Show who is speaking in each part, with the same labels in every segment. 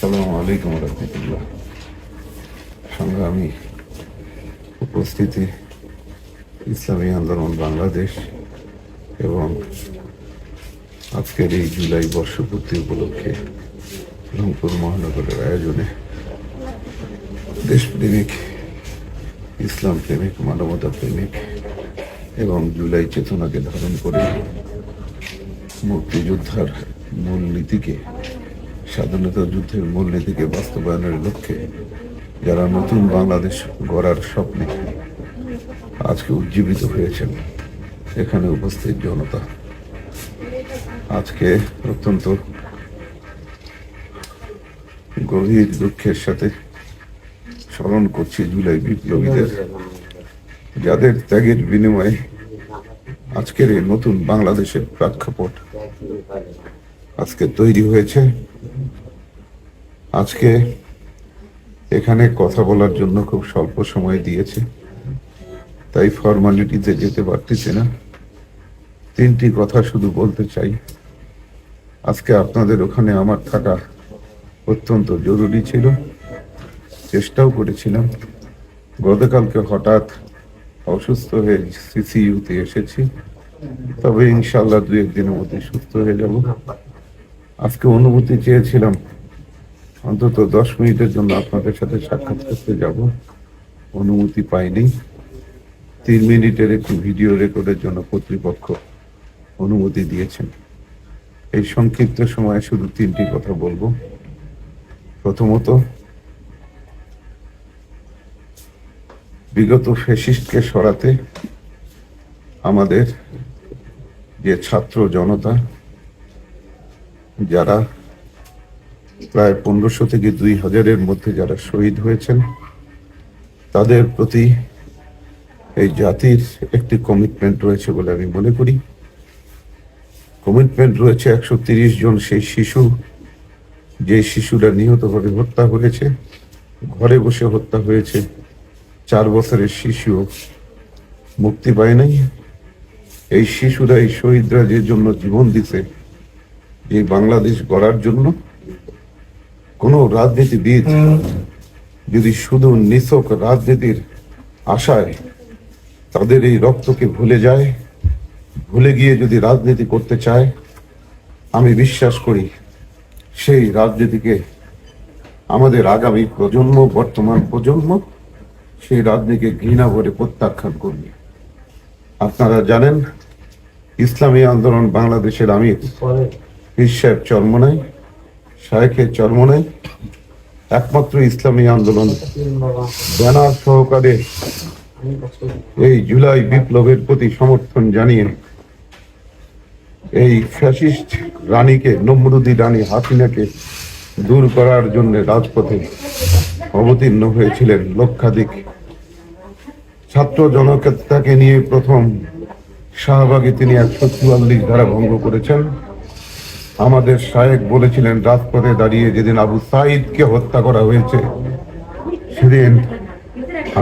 Speaker 1: আসসালামু আলাইকুম রহমতুল্লাহ। সংগ্রামী উপস্থিতি ইসলামী আন্দোলন বাংলাদেশ এবং আজকের এই জুলাই বর্ষপূর্তি উপলক্ষে রংপুর মহানগরের আয়োজনে দেশপ্রেমিক, ইসলাম প্রেমিক, মানবতা প্রেমিক এবং জুলাই চেতনাকে ধারণ করে মুক্তিযোদ্ধার মূল নীতিকে স্বাধীনতা যুদ্ধের মূল নীতিকে বাস্তবায়নের লক্ষ্যে যারা নতুন বাংলাদেশ গড়ার স্বপ্নে আজকে উজ্জীবিত হয়েছেন, এখানে উপস্থিত জনতা। আজকে অত্যন্ত গভীর দুঃখের সাথে স্মরণ করছি জুলাই বিপ্লবীদের, যাদের ত্যাগের বিনিময়ে আজকের এই নতুন বাংলাদেশের প্রেক্ষাপট আজকে তৈরি হয়েছে। আজকে এখানে কথা বলার জন্য খুব স্বল্প সময় দিয়েছে। তাই ফর্মালিটিতে যেতে পারতেছি না। তিনটি কথা শুধু বলতে চাই। আজকে আপনাদের ওখানে আমার থাকা অত্যন্ত জরুরি ছিল। চেষ্টাও করেছিলাম। গতকালকে হঠাৎ অসুস্থ হয়ে সিসিইউতে এসেছি। তবে ইনশাল্লাহ দু একদিনের মধ্যে সুস্থ হয়ে যাব। আজকে অনুমতি চেয়েছিলাম অন্তত দশ মিনিটের জন্য আপনাদের সাথে সাক্ষাৎ করতে যাব। অনুমতি পাইনি। তিন মিনিটের একটি ভিডিও রেকর্ডের জন্য কর্তৃপক্ষ অনুমতি দিয়েছেন। এই সংক্ষিপ্ত সময়ে শুধু তিনটি কথা বলব। প্রথমত, বিগত ফেসিস্টকে সরাতে আমাদের যে ছাত্র জনতা, যারা প্রায় পনেরোশো থেকে দুই হাজারের মধ্যে যারা শহীদ হয়েছেন, তাদের প্রতি এই জাতির একটি কমিটমেন্ট রয়েছে বলে আমি মনে করি। কমিটমেন্ট রয়েছে একশো তিরিশ জন সেই শিশু, যে শিশুরা নিহতভাবে হত্যা হয়েছে, ঘরে বসে হত্যা হয়েছে, চার বছরের শিশু মুক্তি পায় নাই। এই শিশুরা, এই শহীদরা যে জন্য জীবন দিছে এই বাংলাদেশ গড়ার জন্য কোন রাজনীতিবিদ যদি শুধু নিছক রাজনীতির আশায় তাদের এই রক্তকে ভুলে যায় ভুলে গিয়ে যদি রাজনীতি করতে চায় আমি বিশ্বাস করি সেই রাজনীতিকে আমাদের আগামী প্রজন্ম বর্তমান প্রজন্ম সেই রাজনীতিকে ঘৃণা ভরে প্রত্যাখ্যান করবে। আপনারা জানেন ইসলামী আন্দোলন বাংলাদেশের আমির। পীর। সাহেব চরমনাই শায়েখের চরমনাই একমাত্র ইসলামী আন্দোলন। ব্যানার সহকারে এই জুলাই বিপ্লবের প্রতি সমর্থন জানিয়ে এই ফ্যাসিস্ট রানীকে, নমরুদি রানী হাসিনাকে দূর করার জন্য রাজপথে অবতীর্ণ হয়েছিলেন লক্ষাধিক ছাত্র জনতাকে নিয়ে প্রথম শাহবাগে তিনি একশো চুয়াল্লিশ ধারা ভঙ্গ করেছেন। আমাদের শায়েক বলেছিলেন, রাজপথে দাঁড়িয়ে যেদিন আবু সাইদকে হত্যা করা হয়েছে, সেদিন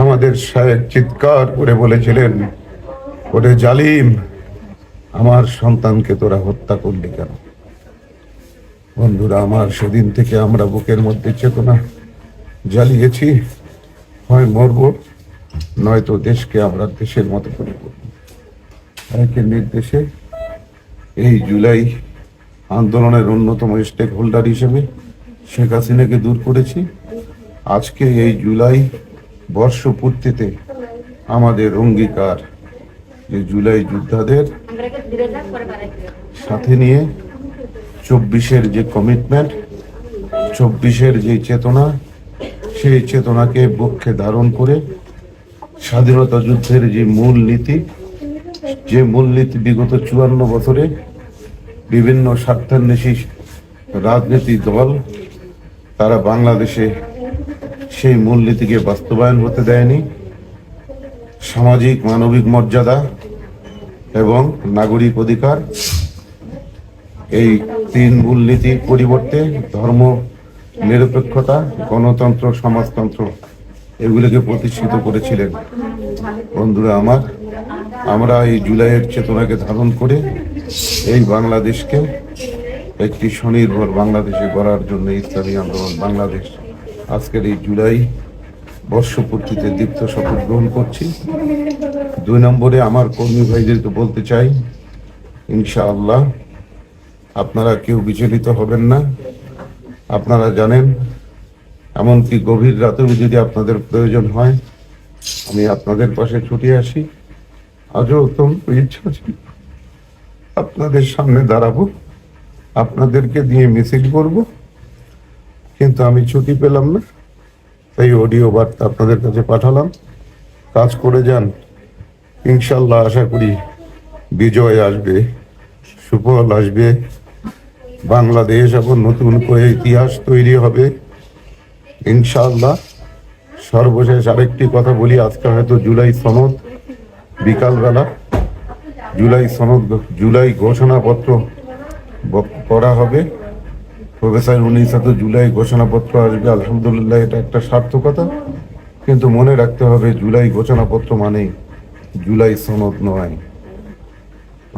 Speaker 1: আমাদের শায়েক চিৎকার করে বলেছিলেন, ওরে জালিম, আমার সন্তানকে তোরা হত্যা করলি কেন? বন্ধুরা, আমার সেদিন থেকে আমরা বুকের মধ্যে চেতনা জ্বালিয়েছি, হয় মরব, নয়তো দেশকে আমরা দেশের মতো করে করব নির্দেশে এই জুলাই আন্দোলনের অন্যতম স্টেক হোল্ডার হিসেবে শেখ হাসিনাকে দূর করেছি। আজকে এই জুলাই বর্ষপূর্তিতে আমাদের অঙ্গীকার যে জুলাই যোদ্ধাদের সাথে নিয়ে চব্বিশের যে কমিটমেন্ট চব্বিশের যে চেতনা, সেই চেতনাকে বক্ষে ধারণ করে স্বাধীনতা যুদ্ধের যে মূল নীতি যে মূলনীতি বিগত চুয়ান্ন বছরে বিভিন্ন স্বার্থান্বেষী রাজনীতি দল, তারা বাংলাদেশে সেই মূলনীতিকে বাস্তবায়ন হতে দেয়নি। সামাজিক, মানবিক মর্যাদা এবং নাগরিক অধিকার, এই তিন মূলনীতির পরিবর্তে ধর্ম নিরপেক্ষতা, গণতন্ত্র, সমাজতন্ত্র, এগুলোকে প্রতিষ্ঠিত করেছিলেন। বন্ধুরা আমার, আমরা এই জুলাইয়ের চেতনাকে ধারণ করে এই বাংলাদেশকে একটি স্বনির্ভর বাংলাদেশে গড়ার জন্য ইসলামী আন্দোলন বাংলাদেশ। আজকের এই জুলাই বর্ষপূর্তিতে দীপ্ত শপথ গ্রহণ করছি। দুই নম্বরে আমার কর্মী ভাইদেরকে বলতে চাই, ইনশাআল্লাহ আপনারা কেউ বিচলিত হবেন না। আপনারা জানেন, এমনকি গভীর রাতেও যদি আপনাদের প্রয়োজন হয়, আমি আপনাদের পাশে ছুটে আসি। আজও অত্যন্ত ইচ্ছা ছিল আপনাদের সামনে দাঁড়াবো। আপনাদেরকে দিয়ে মিছিল করব। কিন্তু আমি ছুটি পেলাম না। তাই অডিও বার্তা আপনাদের কাছে পাঠালাম। কাজ করে যান। ইনশাল্লাহ আশা করি বিজয় আসবে, সুফল আসবে। বাংলাদেশ এখন নতুন করে ইতিহাস তৈরি হবে। ইনশাল্লাহ সর্বশেষ আরেকটি কথা বলি। আজকে হয়তো জুলাই সনদ, বিকালবেলা। জুলাই সনদ, জুলাই ঘোষণাপত্র করা হবে। প্রফেসর তো জুলাই ঘোষণাপত্র আসবে। আলহামদুলিল্লাহ, এটা একটা সার্থকতা। কিন্তু মনে রাখতে হবে, জুলাই ঘোষণাপত্র মানেই জুলাই সনদ নয়।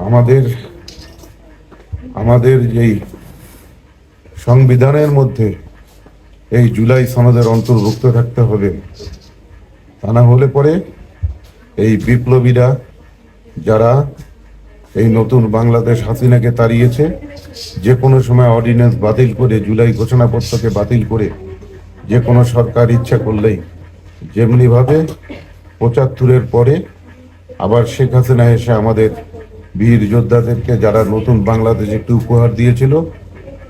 Speaker 1: আমাদের আমাদের যেই সংবিধানের মধ্যে এই জুলাই সনদের অন্তর্ভুক্ত থাকতে হবে, তা না হলে পরে এই বিপ্লবীরা যারা এই নতুন বাংলাদেশ হাসিনাকে তাড়িয়েছে, যে কোনো সময় অর্ডিন্যান্স বাতিল করে, জুলাই ঘোষণাপত্রকে বাতিল করে, যে কোনো সরকার ইচ্ছা করলেই, যেমনিভাবে পঁচাত্তরের পরে আবার শেখ হাসিনা এসে আমাদের বীর যোদ্ধাদেরকে যারা নতুন বাংলাদেশ একটি উপহার দিয়েছিল,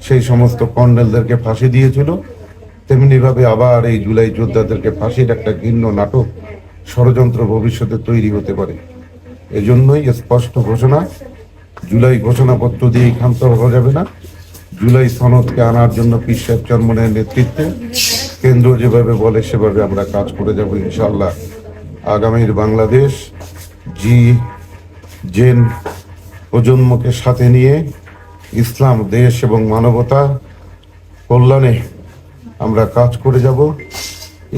Speaker 1: সেই সমস্ত কর্নেলদেরকে ফাঁসি দিয়েছিল, তেমনিভাবে আবার এই জুলাই যোদ্ধাদেরকে ফাঁসির একটা ঘৃণ্য নাটক ষড়যন্ত্র ভবিষ্যতে তৈরি হতে পারে। এজন্যই স্পষ্ট ঘোষণা। জুলাই ঘোষণাপত্র দিয়ে ক্ষান্ত হওয়া যাবে না। জুলাই সনদকে আনার জন্য পীর চরমনের নেতৃত্বে। কেন্দ্র যেভাবে বলে, সেভাবে আমরা কাজ করে যাব ইনশাল্লাহ আগামীর বাংলাদেশ জি জেন প্রজন্মকে সাথে নিয়ে ইসলাম, দেশ এবং মানবতা কল্যাণে আমরা কাজ করে যাব।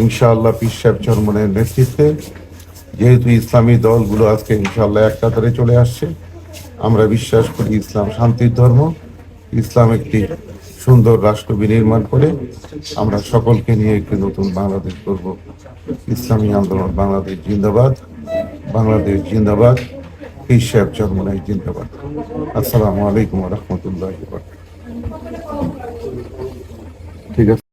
Speaker 1: ইনশাআল্লাহ পীর চরমনের নেতৃত্বে। যেহেতু ইসলামী দলগুলো আজকে ইনশাল্লাহ এক কাতারে চলে আসছে, আমরা বিশ্বাস করি ইসলাম শান্তির ধর্ম, ইসলাম একটি সুন্দর রাষ্ট্র বিনির্মাণ করে আমরা সকলকে নিয়ে একটি নতুন বাংলাদেশ করব। ইসলামী আন্দোলন বাংলাদেশ জিন্দাবাদ বাংলাদেশ জিন্দাবাদ সাহেব চরমনাই জিন্দাবাদ। আসসালামু আলাইকুম রহমতুল্লাহ ঠিক আছে?